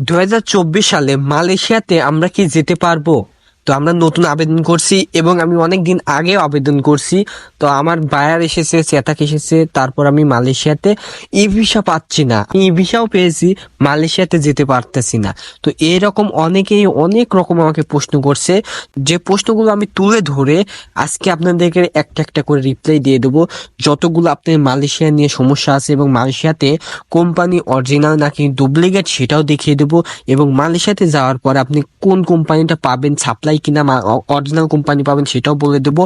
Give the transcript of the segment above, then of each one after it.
দু হাজার চব্বিশ সালে মালয়েশিয়াতে আমরা কি যেতে পারব? তো আমরা নতুন আবেদন করছি এবং আমি অনেক দিন আগেও আবেদন করছি। তো আমার বায়ার এসেছে চেতাক এসেছে, তারপর আমি মালয়েশিয়াতে। ই ভিসা পাচ্ছি না। ই ভিসাও পেয়েছি, মালয়েশিয়াতে যেতে পারতেছি না। তো এরকম অনেকেই অনেক রকম আমাকে প্রশ্ন করছে। যে প্রশ্নগুলো আমি তুলে ধরে আজকে আপনাদেরকে একটা একটা করে রিপ্লাই দিয়ে দেবো। যতগুলো আপনার মালয়েশিয়া নিয়ে সমস্যা আছে এবং মালয়েশিয়াতে কোম্পানি অরিজিনাল নাকি ডুপ্লিকেট সেটাও দেখিয়ে দেবো এবং মালয়েশিয়াতে যাওয়ার পরে আপনি কোন কোম্পানিটা পাবেন সাপ্লাই কিনা অরিজিনাল কোম্পানি পাবেন সেটাও বলে দেব।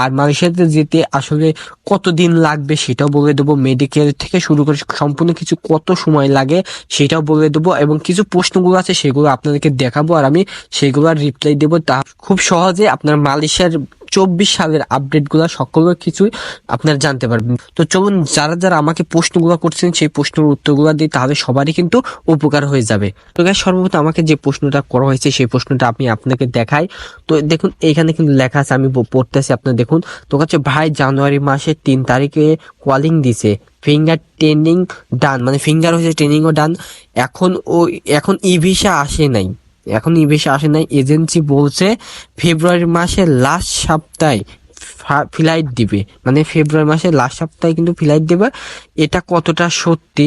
আর মালয়েশিয়াতে যেতে আসলে কতদিন লাগবে সেটাও বলে দেবো। মেডিকেল থেকে শুরু করে সম্পূর্ণ কিছু কত সময় লাগে সেটাও বলে দেবো এবং কিছু প্রশ্নগুলো আছে সেগুলো আপনাদেরকে দেখাবো। আর আমি সেগুলো আর রিপ্লাই দেবো। তা খুব সহজে আপনার মালয়েশিয়ার চব্বিশ সালের আপডেটগুলো সকল কিছুই আপনারা জানতে পারবেন। তো চলুন, যারা যারা আমাকে প্রশ্নগুলো করছেন, সেই প্রশ্নের উত্তরগুলো দিই, তাহলে সবারই কিন্তু উপকার হয়ে যাবে। তো গাইস সর্বপ্রথম আমাকে যে প্রশ্নটা করা হয়েছে, সেই প্রশ্নটা আমি আপনাকে দেখাই। তো দেখুন এইখানে কিন্তু লেখা আছে, আমি পড়তেছি আপনার, দেখুন। তো হচ্ছে ভাই জানুয়ারি মাসের তিন তারিখে কলিং দিছে। ফিঙ্গার ট্রেনিং ডান মানে ফিঙ্গার হয়েছে ট্রেনিংও ডান এখন ও, এখন ই ভিসা আসে নাই। এখন ই ভিসা আসে নাই। এজেন্সি বলছে ফেব্রুয়ারি মাসের লাস্ট সপ্তাহে ফ্লাইট দিবে। মানে ফেব্রুয়ারি মাসের লাস্ট সপ্তাহে কিন্তু ফ্লাইট দেবে। এটা কতটা সত্যি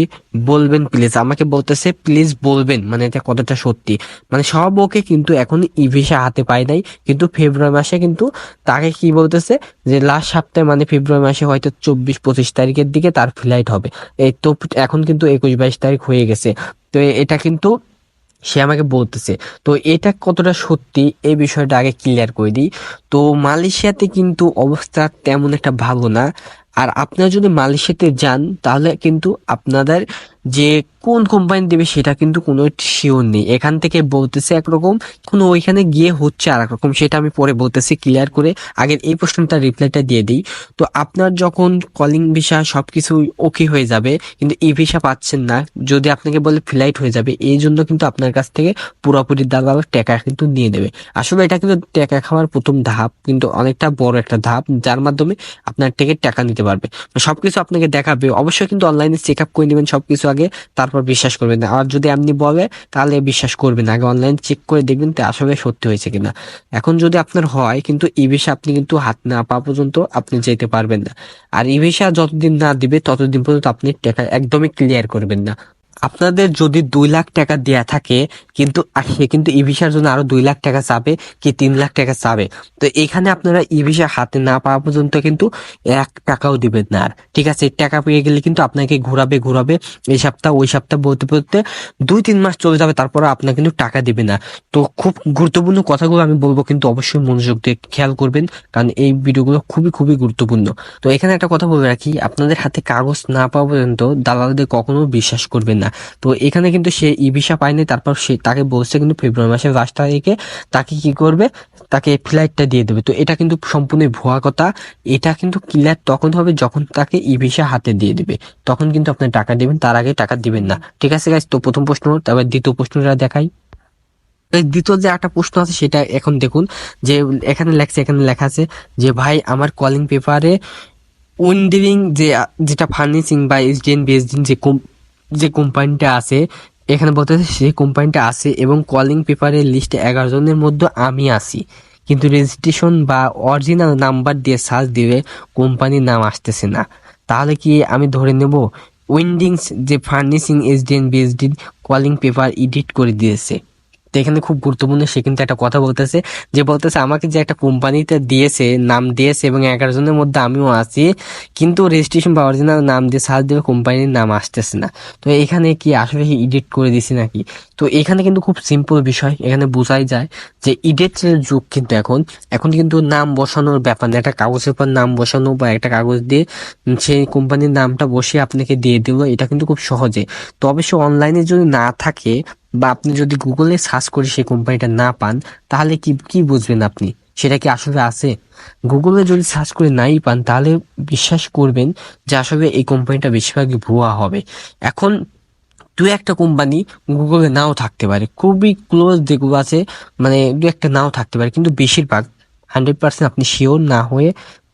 বলবেন প্লিজ আমাকে বলতেছে প্লিজ বলবেন। মানে এটা কতটা সত্যি? মানে সব ওকে কিন্তু এখন ই ভিসা হাতে পায় নাই। কিন্তু ফেব্রুয়ারি মাসে কিন্তু তাকে কি বলতেছে যে লাস্ট সপ্তাহে মানে ফেব্রুয়ারি মাসে হয়তো চব্বিশ পঁচিশ তারিখের দিকে তার ফ্লাইট হবে। এই তো এখন কিন্তু একুশ বাইশ তারিখ হয়ে গেছে। তো এটা কিন্তু সে আমাকে বলতেছে, তো এটা কতটা সত্যি? এই বিষয়টা আগে ক্লিয়ার করে দিই। তো মালয়েশিয়াতে কিন্তু অবস্থা তেমন একটা ভালো না। আর আপনারা যদি মালয়েশিয়াতে যান, তাহলে কিন্তু আপনাদের যে কোন কোম্পানি দেবে সেটা কিন্তু কোনো শিওর নেই। এখান থেকে বলতেছে একরকম, কোনো ওইখানে গিয়ে হচ্ছে আর রকম সেটা আমি পরে বলতেছি ক্লিয়ার করে আগের এই প্রশ্নটা রিপ্লাইটা দিয়ে দিই। তো আপনার যখন কলিং ভিসা সব কিছু ওকে হয়ে যাবে, কিন্তু ই ভিসা পাচ্ছেন না, যদি আপনাকে বলে ফ্লাইট হয়ে যাবে, এই জন্য কিন্তু আপনার কাছ থেকে পুরোপুরি দালাল টাকা কিন্তু নিয়ে দেবে আসলে এটা কিন্তু টাকা খাওয়ার প্রথম ধাপ, কিন্তু অনেকটা বড় একটা ধাপ, যার মাধ্যমে আপনার থেকে টাকা নিতে পারবে। সবকিছু আপনাকে দেখাবে। অবশ্যই কিন্তু অনলাইনে চেক আপ করে নেবেন, সবকিছু আগে তারপর বিশ্বাস করবেন না। আর যদি এমনি বলে, তাহলে বিশ্বাস করবেন আগে অনলাইন চেক করে দেখবেন তো আসলে সত্যি হয়েছে কিনা। এখন যদি আপনার হয়, কিন্তু ই ভিসা আপনি কিন্তু হাত না পাওয়া পর্যন্ত আপনি যেতে পারবেন না। আর ই ভিসা যতদিন না দিবে, ততদিন পর্যন্ত আপনি টাকা একদমই ক্লিয়ার করবেন না। আপনাদের যদি দুই লাখ টাকা দেয়া থাকে, কিন্তু সে কিন্তু ই ভিসার জন্য আরও দুই লাখ টাকা চাবে কি তিন লাখ টাকা চাবে? তো এখানে আপনারা ই ভিসা হাতে না পাওয়া পর্যন্ত কিন্তু এক টাকাও দিবেন না আর। ঠিক আছে টাকা পেয়ে গেলে কিন্তু আপনাকে ঘোরাবে ঘোরাবে, এই সপ্তাহ, ওই সপ্তাহ বলতে বলতে দুই তিন মাস চলে যাবে, তারপরে আপনার কিন্তু টাকা দিবে না। তো খুব গুরুত্বপূর্ণ কথাগুলো আমি বলব, কিন্তু অবশ্যই মনোযোগ দিয়ে খেয়াল করবেন, কারণ এই ভিডিওগুলো খুবই খুবই গুরুত্বপূর্ণ। তো এখানে একটা কথা বলে রাখি, আপনাদের হাতে কাগজ না পাওয়া পর্যন্ত দালালদের কখনো বিশ্বাস করবেন না। তো এখানে কিন্তু সে ই ভিসা পায়নি, তারপর সে তাকে বলছে কিন্তু ফেব্রুয়ারি মাসের লাস্ট তারিখে তাকে কি করবে? তাকে ফ্লাইটটা দিয়ে দেবে। তো এটা কিন্তু সম্পূর্ণ ভুয়া কথা। এটা কিন্তু ক্লিয়ার তখন হবে যখন তাকে ই ভিসা হাতে দিয়ে দেবে। তখন কিন্তু আপনি টাকা দিবেন, তার আগে টাকা দিবেন না। ঠিক আছে গাইজ তো প্রথম প্রশ্ন, তারপর দ্বিতীয় প্রশ্নটা দেখাই। দ্বিতীয় যে একটা প্রশ্ন আছে সেটা এখন দেখুন, যে এখানে লেখছে, এখানে লেখা আছে যে, ভাই, আমার কলিং পেপারে উইন্ডিং যে, যেটা ফার্নিশিং বা এসডিএন বিএসডিএন যে যে কোম্পানিটা আছে, এখানে বলতে সে কোম্পানিটা আছে এবং কলিং পেপারের লিস্টে এগারো জনের মধ্যে আমি আছি। কিন্তু রেজিস্ট্রেশন বা অরিজিনাল নাম্বার দিয়ে সার্চ দিলে কোম্পানির নাম আসতেছে না। তাহলে কি আমি ধরে নেব? উইন্ডিংস যে furnishing S D N B S D calling paper edit করে দিয়েছে। তো এখানে খুব গুরুত্বপূর্ণ সে কিন্তু একটা কথা বলতেছে, যে বলতেছে, আমাকে যে একটা কোম্পানিতে দিয়েছে, নাম দিয়েছে এবং এগারো জনের মধ্যে আমিও আছি, কিন্তু রেজিস্ট্রেশন বা অরিজিনাল নাম দিয়ে সার্চ দেবে কোম্পানির নাম আসতেছে না। তো এখানে কি আসলে এডিট করে দিছি নাকি? তো এখানে কিন্তু খুব সিম্পল বিষয়, এখানে বোঝাই যায় যে ইডিটের যুগ কিন্তু এখন এখন কিন্তু নাম বসানোর ব্যাপার না, একটা কাগজের পর নাম বসানো বা একটা কাগজ দিয়ে সেই কোম্পানির নামটা বসিয়ে আপনাকে দিয়ে দিল, এটা কিন্তু খুব সহজে। তো অবশ্য অনলাইনে যদি না থাকে বা আপনি যদি গুগলে সার্চ করে সেই কোম্পানিটা না পান, তাহলে কি কি বুঝবেন আপনি? সেটা কি আসলে আছে? গুগলে যদি সার্চ করে নাই পান, তাহলে বিশ্বাস করবেন যে আসলে এই কোম্পানিটা বেশিরভাগই ভুয়া হবে। এখন দু একটা কোম্পানি গুগলে নাও থাকতে পারে। খুবই ক্লোজ যেগুলো আছে মানে দু একটা নাও থাকতে পারে, কিন্তু বেশিরভাগ হান্ড্রেড পার্সেন্ট আপনি শিওর না হয়ে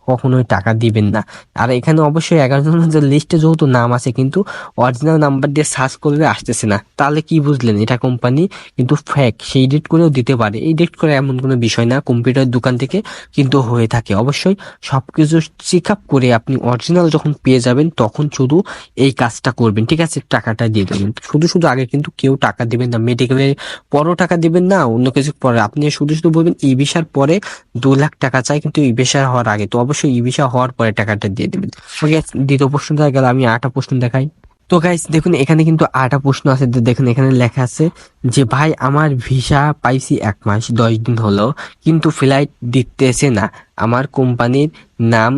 কখনোই টাকা দিবেন না। আর এখানে অবশ্যই এগারো জনের লিস্টে যেহেতু নাম আছে, কিন্তু অরিজিনাল নাম্বার দিয়ে সার্চ করলে আসতেছে না। তাহলে কি বুঝলেন? এটা কোম্পানি কিন্তু ফ্যাক সেই এডিট করেও দিতে পারে। এডিট করে এমন কোনো বিষয় না কম্পিউটার দোকান থেকে কিন্তু হয়ে থাকে। অবশ্যই সব কিছু চেক আপ করে আপনি অরিজিনাল যখন পেয়ে যাবেন, তখন শুধু এই কাজটা করবেন। ঠিক আছে? টাকাটা দিয়ে দেবেন। শুধু শুধু আগে কিন্তু কেউ টাকা দিবেন না। মেডিকেলের পরও টাকা দিবেন না, অন্য কিছু পরে। আপনি শুধু শুধু বলবেন ই ভিসার পরে দু লাখ টাকা চাই, কিন্তু ই ভিসা হওয়ার আগে। তো অবশ্যই ই ভিসা হওয়ার পরে টাকাটা দিয়ে দেবেন। দ্বিতীয় প্রশ্ন দেখা গেল, আমি আটা প্রশ্ন দেখাই। তো গাইস দেখুন, এখানে কিন্তু আটা প্রশ্ন আছে দেখুন, এখানে লেখা আছে যে, ভাই, আমার ভিসা পাইছি এক মাস, দশ দিন হলো, কিন্তু ফ্লাইট দিতেছে না। আমার কোম্পানির নাম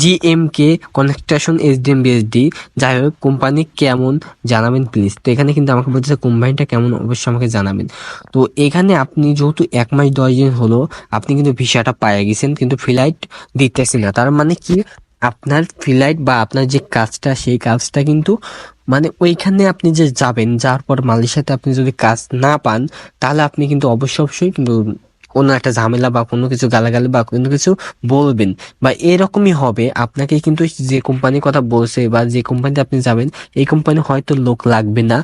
G M K construction S D M B S D যাই হোক কোম্পানি কেমন জানাবেন প্লিজ তো এখানে কিন্তু আমাকে বলতেছে কোম্পানিটা কেমন, অবশ্যই আমাকে জানাবেন। তো এখানে আপনি যেহেতু এক মাস দশ দিন হলো, আপনি কিন্তু ভিসাটা পায়ে গেছেন, কিন্তু ফ্লাইট দিতেছে না। তার মানে কি? আপনার ফ্লাইট বা আপনার যে কাজটা, সেই কাজটা কিন্তু মানে ওইখানে আপনি যে যাবেন, যাওয়ার পর মালয়েশিয়াতে আপনি যদি কাজ না পান, তাহলে আপনি কিন্তু অবশ্যই অবশ্যই কিন্তু কোনো একটা ঝামেলা বা কোনো কিছু গালাগালি বা কোনো কিছু বলবেন বা এরকমই হবে, আপনাকে কিন্তু যে কোম্পানির কথা বলছে বা যে কোম্পানিতে আপনি যাবেন, এই কোম্পানি হয়তো লোক লাগবে না।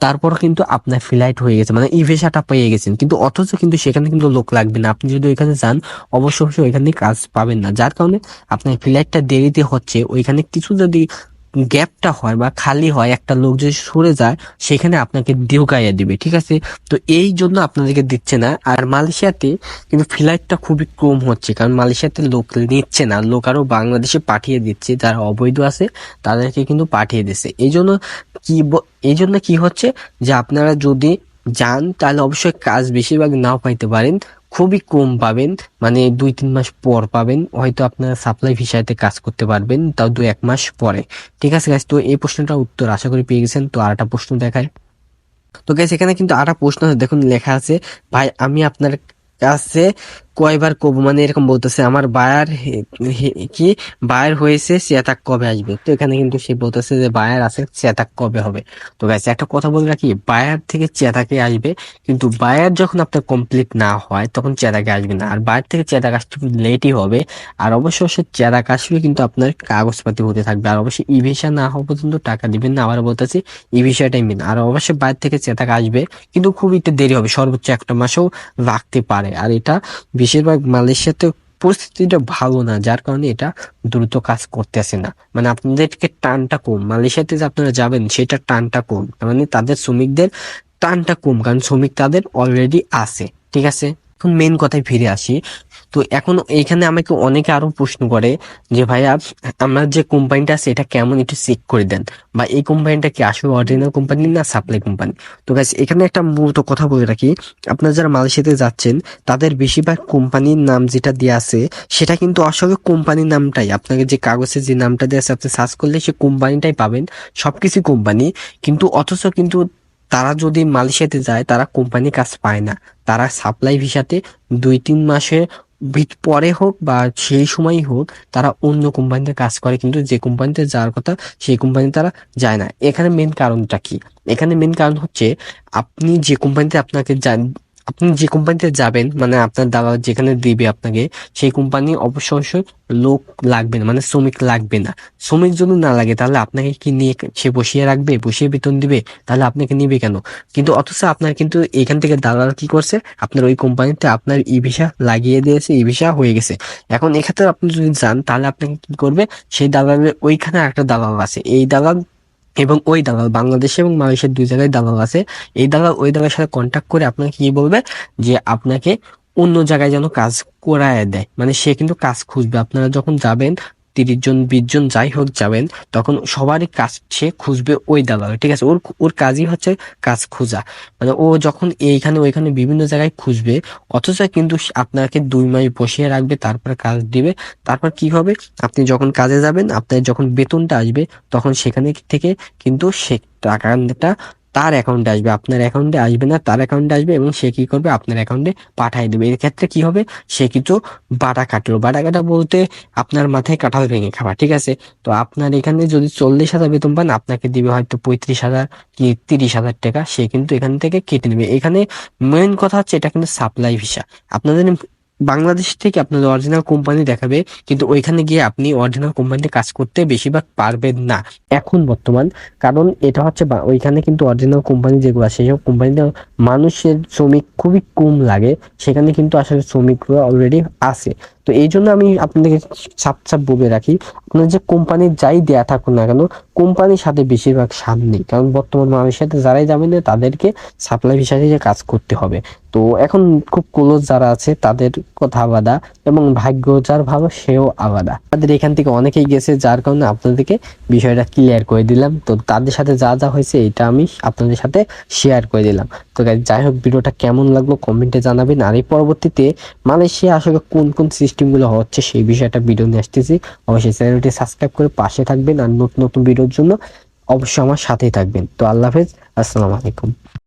তারপর কিন্তু আপনার ফ্লাইট হয়ে গেছে মানে ই ভিসাটা পেয়ে গেছেন। কিন্তু অথচ কিন্তু সেখানে কিন্তু লোক লাগবে না। আপনি যদি ওইখানে যান অবশ্য অবশ্যই ওইখানে কাজ পাবেন না। যার কারণে আপনার ফ্লাইটটা দেরিতে হচ্ছে। ওইখানে কিছু যদি গ্যাপটা হয় বা খালি হয়, একটা লোক যদি সরে যায়, সেখানে আপনাকে ঢুকাইয়া দিবে, ঠিক আছে? তো এই জন্য আপনাদেরকে দিচ্ছে না। আর মালয়েশিয়াতে কিন্তু ফ্লাইটটা খুবই কম হচ্ছে, কারণ মালয়েশিয়াতে লোক নিচ্ছে না। লোক আরও বাংলাদেশে পাঠিয়ে দিচ্ছে, যারা অবৈধ আছে, তাদেরকে কিন্তু পাঠিয়ে দিচ্ছে। এই জন্য কি এই জন্য কি হচ্ছে যে আপনারা যদি যান, তাহলে অবশ্যই কাজ বেশিরভাগ নাও পাইতে পারেন। খুবই কম পাবেন মানে দুই, তিন মাস পর পাবেন, হয়তো আপনারা সাপ্লাই ভিসাতে কাজ করতে পারবেন, তাও দু, এক মাস পরে। ঠিক আছে গাছ তো এই প্রশ্নটা উত্তর আশা করি পেয়ে গেছেন, তো আরেকটা প্রশ্ন দেখায় তো গাইস এখানে কিন্তু আরেকটা প্রশ্ন দেখুন লেখা আছে, ভাই, আমি আপনার কাছে কয়বার কব? মানে এরকম বলতেছে, আমার বায়ার কি? বায়ার হয়েছে চেতাক কবে আসবে? তো এখানে কিন্তু সে বলতেছে যে, বায়ার আছে চেতাক কবে হবে? তো গাইস একটা কথা বলে রাখি, বায়ার থেকে চেতাকে আসবে, কিন্তু বায়ার যখন আপনার কমপ্লিট না হয়, তখন চেতাকে আসবে না। আর বায়ার থেকে চেতাক আসতে লেটই হবে। আর অবশ্যই অবশ্যই চেতাক আসলে কিন্তু আপনার কাগজপাতি হতে থাকবে। আর অবশ্যই ই ভিসা না হওয়া পর্যন্ত টাকা দিবেন না। আবার বলতেছি, ই ভিসাটাই মেন আর অবশ্যই বাইরে থেকে চেতাক আসবে, কিন্তু খুব একটু দেরি হবে। সর্বোচ্চ একটা মাসেও লাগতে পারে। আর এটা বেশিরভাগ মালয়েশিয়াতে পরিস্থিতিটা ভালো না, যার কারণে এটা দ্রুত কাজ করতেছে না। মানে আপনাদেরকে টানটা কম, মালয়েশিয়াতে যে আপনারা যাবেন সেটা টানটা কম। মানে তাদের শ্রমিকদের টানটা কম, কারণ শ্রমিক তাদের অলরেডি আছে, ঠিক আছে? এখন মেন কথায় ফিরে আসি তো এখন এইখানে আমাকে অনেকে আরও প্রশ্ন করে যে, ভাইয়া, আমার যে কোম্পানিটা আছে, এটা কেমন একটু চেক করে দেন? বা এই কোম্পানিটা কি আসলে অরিজিনাল কোম্পানি না সাপ্লাই কোম্পানি তো গাইস এখানে একটা মূলত কথা বলে রাখি। আপনারা যারা মালয়েশিয়াতে যাচ্ছেন, তাদের বেশিরভাগ কোম্পানির নাম যেটা দেওয়া আছে, সেটা কিন্তু আসলে কোম্পানির নামটাই। আপনাকে যে কাগজে যে নামটা দেওয়া আছে, আপনি সার্চ করলে সে কোম্পানিটাই পাবেন, সবকিছু কোম্পানি কিন্তু অথচ কিন্তু তারা যদি মালয়েশিয়াতে যায়, তারা কোম্পানি কাজ পায় না। তারা সাপ্লাই ভিসাতে দুই তিন মাসে পরে হোক বা সেই সময়ই হোক, তারা অন্য কোম্পানিতে কাজ করে, কিন্তু যে কোম্পানিতে যাওয়ার কথা, সেই কোম্পানি তারা যায় না। এখানে মেন কারণটা কি? এখানে মেন কারণ হচ্ছে, আপনি যে কোম্পানিতে আপনাকে আপনি যে কোম্পানিতে যাবেন মানে আপনার দালাল যেখানে দিবে আপনাকে, সেই কোম্পানি অবশ্যই অবশ্যই লোক লাগবে না মানে শ্রমিক লাগবে না। শ্রমিক যদি না লাগে, তাহলে আপনাকে কি নিয়ে সে বসিয়ে রাখবে, বসিয়ে বেতন দিবে? তাহলে আপনাকে নিবে কেন? কিন্তু অথচ আপনার কিন্তু এখান থেকে দালাল কি করছে, আপনার ওই কোম্পানিতে আপনার ই ভিসা লাগিয়ে দিয়েছে, ই ভিসা হয়ে গেছে। এখন এক্ষেত্রে আপনি যদি যান, তাহলে আপনাকে কি করবে, সেই দালালের ওইখানে একটা দালাল আছে। এই দালাল এবং ওই দালাল, বাংলাদেশে এবং মালয়েশিয়ার দুই জায়গায় দালাল আছে। এই দালাল, ওই দালালের সাথে কন্ট্যাক্ট করে আপনাকে কি বলবে? যে আপনাকে অন্য জায়গায় যেন কাজ করায় দেয়। মানে সে কিন্তু কাজ খুঁজবে। আপনারা যখন যাবেন তিরিশ জন, বিশ জন যাই হোক যাবেন, তখন সবারই কাজ সে খুঁজবে ওই দালাল, ঠিক আছে? ওর ওর কাজই হচ্ছে কাজ খোঁজা। মানে ও যখন এইখানে ওইখানে বিভিন্ন জায়গায় খুঁজবে, অথচ কিন্তু আপনাকে দুই মাস বসিয়ে রাখবে, তারপর কাজ দিবে। তারপর কি হবে? আপনি যখন কাজে যাবেন, আপনার যখন বেতনটা আসবে, তখন সেখানে থেকে কিন্তু সে টাকাটা তার অ্যাকাউন্টে আসবে, আপনার অ্যাকাউন্টে আসবে না, তার অ্যাকাউন্টে আসবে এবং সে কি করবে? আপনার অ্যাকাউন্টে পাঠিয়ে দেবে। এর ক্ষেত্রে কি হবে? সে কিন্তু বাটা কাটলো। বাটা কাটা বলতে আপনার মাথায় কাঁঠাল ভেঙে খাওয়া, ঠিক আছে? তো আপনার এখানে যদি চল্লিশ হাজার বেতন পান, আপনাকে দিবে হয়তো পঁয়ত্রিশ হাজার কি তিরিশ হাজার টাকা। সে কিন্তু এখান থেকে কেটে নেবে। এখানে মেন কথা হচ্ছে এটা কিন্তু সাপ্লাই ভিসা আপনাদের বাংলাদেশ থেকে আপনাদের অরিজিনাল কোম্পানি দেখাবে, কিন্তু ওইখানে গিয়ে আপনি অরিজিনাল কোম্পানিতে কাজ করতে বেশিরভাগ পারবেন না। এখন বর্তমান, কারণ এটা হচ্ছে ওইখানে কিন্তু অরিজিনাল কোম্পানি যেগুলো আছে সেসব কোম্পানিতে মানুষের শ্রমিক খুবই কম লাগে, সেখানে কিন্তু আসলে শ্রমিকরা অলরেডি আছে। তো এই জন্য আমি আপনাদেরকে সাপ সাপ বলে রাখি, আপনার যে কোম্পানির যাই দেয়া থাকুক না কেন কোম্পানির সাথে বেশিরভাগ সাপ নেই। কারণ বর্তমান মানুষের সাথে যারাই যাবেন না, তাদেরকে সাপ্লাই হিসাবে কাজ করতে হবে। তো এখন খুব ক্লোজ যারা আছে, তাদের কথা আলাদা এবং ভাগ্য যার ভালো, সেও আলাদা। তাদের এখান থেকে অনেকেই গেছে, যার কারণে আপনাদেরকে বিষয়টা ক্লিয়ার করে দিলাম। তো তাদের সাথে যা যা হয়েছে, এটা আমি আপনাদের সাথে শেয়ার করে দিলাম। তো যাই হোক, ভিডিওটা কেমন লাগল কমেন্টে জানাবেন। আর এই পরবর্তীতে মালয়েশিয়া আসলে কোন কোন সিস্টেমগুলো হচ্ছে, সেই বিষয়টা ভিডিও নিয়ে আসতেছি। অবশ্যই চ্যানেলটি সাবস্ক্রাইব করে পাশে থাকবেন আর নতুন নতুন ভিডিওর জন্য অবশ্যই আমার সাথেই থাকবেন। তো আল্লাহ হাফেজ, আসসালামু আলাইকুম।